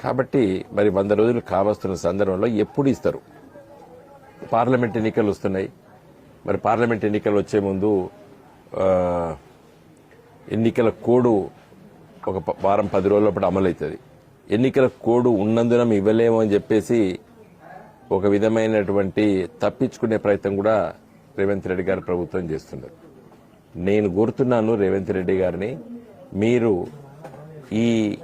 కాబట్టి మరి వంద రోజులు కావస్తున్న సందర్భంలో ఎప్పుడు ఇస్తారు? పార్లమెంట్ ఎన్నికలు వస్తున్నాయి. మరి పార్లమెంట్ ఎన్నికలు వచ్చే ముందు ఎన్నికల కోడ్ ఒక ప- వారం పది రోజుల పాటు అమలవుతుంది. ఎన్నికల కోడ్ ఉన్నందున ఇవ్వలేము అని చెప్పేసి ఒక విధమైనటువంటి తప్పించుకునే ప్రయత్నం కూడా రేవంత్ రెడ్డి గారి ప్రభుత్వం చేస్తున్నారు. నేను కోరుతున్నాను రేవంత్ రెడ్డి గారిని మీరు ఈ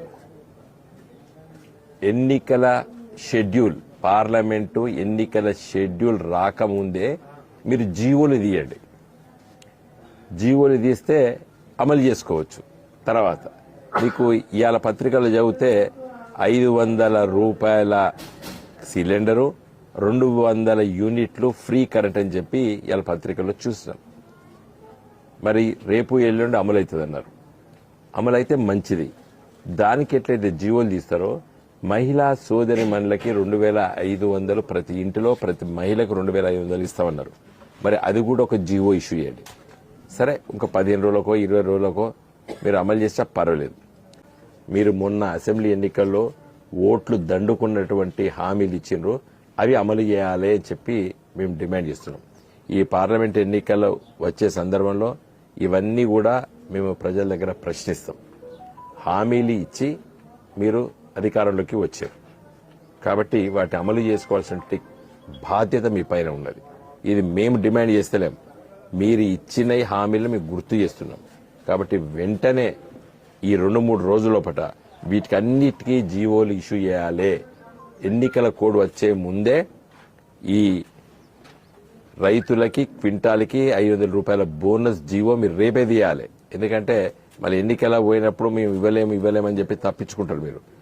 ఎన్నికల షెడ్యూల్ పార్లమెంటు ఎన్నికల షెడ్యూల్ రాకముందే మీరు జీవోలు తీయండి. జీవోలు తీస్తే అమలు చేసుకోవచ్చు. తర్వాత మీకు ఇవాళ పత్రికలు చదివితే ఐదు వందల రూపాయల సిలిండరు రెండు వందల యూనిట్లు ఫ్రీ కరెంట్ అని చెప్పి ఇవాళ పత్రికల్లో చూసినాం. మరి రేపు ఎల్లుండి అమలు అవుతుంది అన్నారు అమలైతే మంచిది. దానికి ఎట్లయితే జీవోలు తీస్తారో మహిళా సోదరి మనులకి రెండు వేల ఐదు వందలు ప్రతి ఇంటిలో ప్రతి మహిళకు రెండు వేల ఐదు వందలు ఇస్తామన్నారు. మరి అది కూడా ఒక జీవో ఇష్యూ చేయండి. సరే ఇంకా పదిహేను రోజులకో ఇరవై రోజులకో మీరు అమలు చేసినా పర్వాలేదు. మీరు మొన్న అసెంబ్లీ ఎన్నికల్లో ఓట్లు దండుకున్నటువంటి హామీలు ఇచ్చిండ్రు. అవి అమలు చేయాలి అని చెప్పి మేము డిమాండ్ చేస్తున్నాం. ఈ పార్లమెంట్ ఎన్నికలు వచ్చే సందర్భంలో ఇవన్నీ కూడా మేము ప్రజల దగ్గర ప్రశ్నిస్తాం. హామీలు ఇచ్చి మీరు అధికారంలోకి వచ్చారు. కాబట్టి వాటి అమలు చేసుకోవాల్సిన బాధ్యత మీ పైన ఉన్నది. ఇది మేము డిమాండ్ చేస్తలేం. మీరు ఇచ్చిన హామీలు మీకు గుర్తు చేస్తున్నాం. కాబట్టి వెంటనే ఈ రెండు మూడు రోజులపట వీటికి అన్నిటికీ జీవోలు ఇష్యూ చేయాలి. ఎన్నికల కోడ్ వచ్చే ముందే ఈ రైతులకి క్వింటాల్కి ఐదు వందల రూపాయల బోనస్ జీవో మీరు రేపే తీయాలి. ఎందుకంటే మళ్ళీ ఎన్నికల పోయినప్పుడు మేము ఇవ్వలేము ఇవ్వలేమని చెప్పి తప్పించుకుంటారు మీరు.